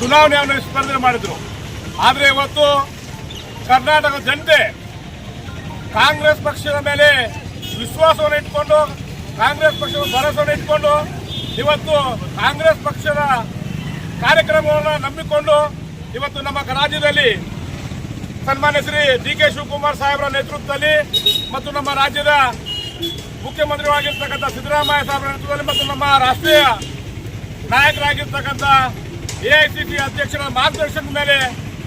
ಚುನಾವಣೆಯನ್ನು ಸ್ಪರ್ಧೆ ಮಾಡಿದ್ರು. ಆದರೆ ಇವತ್ತು ಕರ್ನಾಟಕದ ಜನತೆ ಕಾಂಗ್ರೆಸ್ ಪಕ್ಷದ ಮೇಲೆ ವಿಶ್ವಾಸವನ್ನು ಇಟ್ಕೊಂಡು, ಕಾಂಗ್ರೆಸ್ ಪಕ್ಷದ ಭರವಸೆಯನ್ನು ಇಟ್ಕೊಂಡು ಇವತ್ತು ಕಾಂಗ್ರೆಸ್ ಪಕ್ಷದ ಕಾರ್ಯಕ್ರಮವನ್ನು ನಂಬಿಕೊಂಡು ಇವತ್ತು ನಮ್ಮ ರಾಜ್ಯದಲ್ಲಿ ಸನ್ಮಾನ್ಯ ಶ್ರೀ ಡಿ ಕೆ ಶಿವಕುಮಾರ್ ಸಾಹೇಬರ ನೇತೃತ್ವದಲ್ಲಿ ಮತ್ತು ನಮ್ಮ ರಾಜ್ಯದ ಮುಖ್ಯಮಂತ್ರಿಯಾಗಿರ್ತಕ್ಕಂಥ ಸಿದ್ದರಾಮಯ್ಯ ಸಾಹೇಬರ ನೇತೃತ್ವದಲ್ಲಿ ಮತ್ತು ನಮ್ಮ ರಾಷ್ಟ್ರೀಯ ನಾಯಕರಾಗಿರ್ತಕ್ಕಂಥ ಎಐಸಿಸಿ ಅಧ್ಯಕ್ಷರ ಮಾರ್ಗದರ್ಶನದ ಮೇಲೆ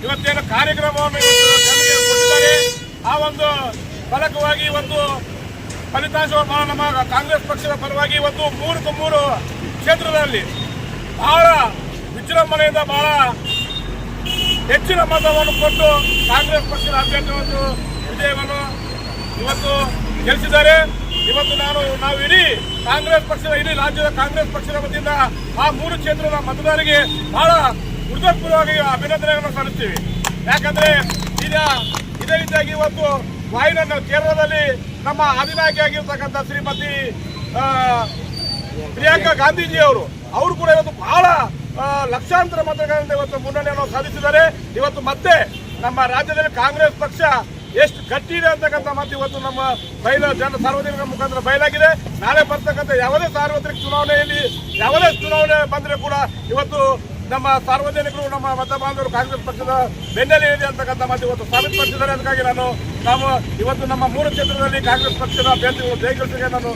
ಇವತ್ತೇನು ಕಾರ್ಯಕ್ರಮವನ್ನು ಆ ಒಂದು ಫಲಕವಾಗಿ ಒಂದು ಫಲಿತಾಂಶವನ್ನು ನಮ್ಮ ಕಾಂಗ್ರೆಸ್ ಪಕ್ಷದ ಪರವಾಗಿ ಇವತ್ತು ಮೂರು ಮೂರು ಕ್ಷೇತ್ರದಲ್ಲಿ ಬಹಳ ವಿಜೃಂಭಣೆಯಿಂದ ಬಹಳ ಹೆಚ್ಚಿನ ಮತವನ್ನು ಕೊಟ್ಟು ಕಾಂಗ್ರೆಸ್ ಪಕ್ಷದ ಅಭ್ಯರ್ಥಿ ಒಂದು ವಿಜಯವನ್ನು ಇವತ್ತು ಗೆಲ್ಲಿಸಿದ್ದಾರೆ. ಇವತ್ತು ನಾನು, ನಾವು ಇಡೀ ಕಾಂಗ್ರೆಸ್ ಪಕ್ಷದ, ಇಡೀ ರಾಜ್ಯದ ಕಾಂಗ್ರೆಸ್ ಪಕ್ಷದ ವತಿಯಿಂದ ಆ ಮೂರು ಕ್ಷೇತ್ರದ ಮತದಾರರಿಗೆ ಬಹಳ ಹೃದಯಪೂರ್ವವಾಗಿ ಅಭಿನಂದನೆಗಳನ್ನು ಸಲ್ಲಿಸ್ತೀವಿ. ಯಾಕಂದ್ರೆ ಈಗ ಇದೇ ರೀತಿಯಾಗಿ ಇವತ್ತು ವಾಯುನ ಕೇರಳದಲ್ಲಿ ನಮ್ಮ ಅಧಿನಾಯಕಿ ಆಗಿರ್ತಕ್ಕಂಥ ಶ್ರೀಮತಿ ಪ್ರಿಯಾಂಕಾ ಗಾಂಧೀಜಿ ಅವರು ಅವರು ಕೂಡ ಇವತ್ತು ಬಹಳ ಲಕ್ಷಾಂತರ ಮತಗಳಿಂದ ಇವತ್ತು ಮುನ್ನಡೆಯನ್ನು ಸಾಧಿಸಿದ್ದಾರೆ. ಇವತ್ತು ಮತ್ತೆ ನಮ್ಮ ರಾಜ್ಯದಲ್ಲಿ ಕಾಂಗ್ರೆಸ್ ಪಕ್ಷ ಎಷ್ಟು ಗಟ್ಟಿ ಇದೆ ಅಂತಕ್ಕಂಥ ಮಾತು ಇವತ್ತು ನಮ್ಮ ಬಯಲ ಜನ ಸಾರ್ವಜನಿಕರ ಮುಖಾಂತರ ಬಯಲಾಗಿದೆ. ನಾಳೆ ಬರ್ತಕ್ಕಂಥ ಯಾವುದೇ ಸಾರ್ವತ್ರಿಕ ಚುನಾವಣೆಯಲ್ಲಿ ಯಾವುದೇ ಚುನಾವಣೆ ಬಂದರೆ ಕೂಡ ಇವತ್ತು ನಮ್ಮ ಸಾರ್ವಜನಿಕರು, ನಮ್ಮ ಮತ ಬಾಂಧವರು, ಕಾಂಗ್ರೆಸ್ ಪಕ್ಷದ ಬೆನ್ನೆಲೆ ಇದೆ ಅಂತಕ್ಕಂಥ ಮಾತು ಇವತ್ತು ಸಾಬೀತುಪಡಿಸಿದ್ದಾರೆ. ಅದಕ್ಕಾಗಿ ನಾನು, ನಾವು ಇವತ್ತು ನಮ್ಮ ಮೂರು ಕ್ಷೇತ್ರದಲ್ಲಿ ಕಾಂಗ್ರೆಸ್ ಪಕ್ಷದ ಅಭ್ಯರ್ಥಿಗಳು ಜಯಗಳಿಸಿಗೆ ನಾನು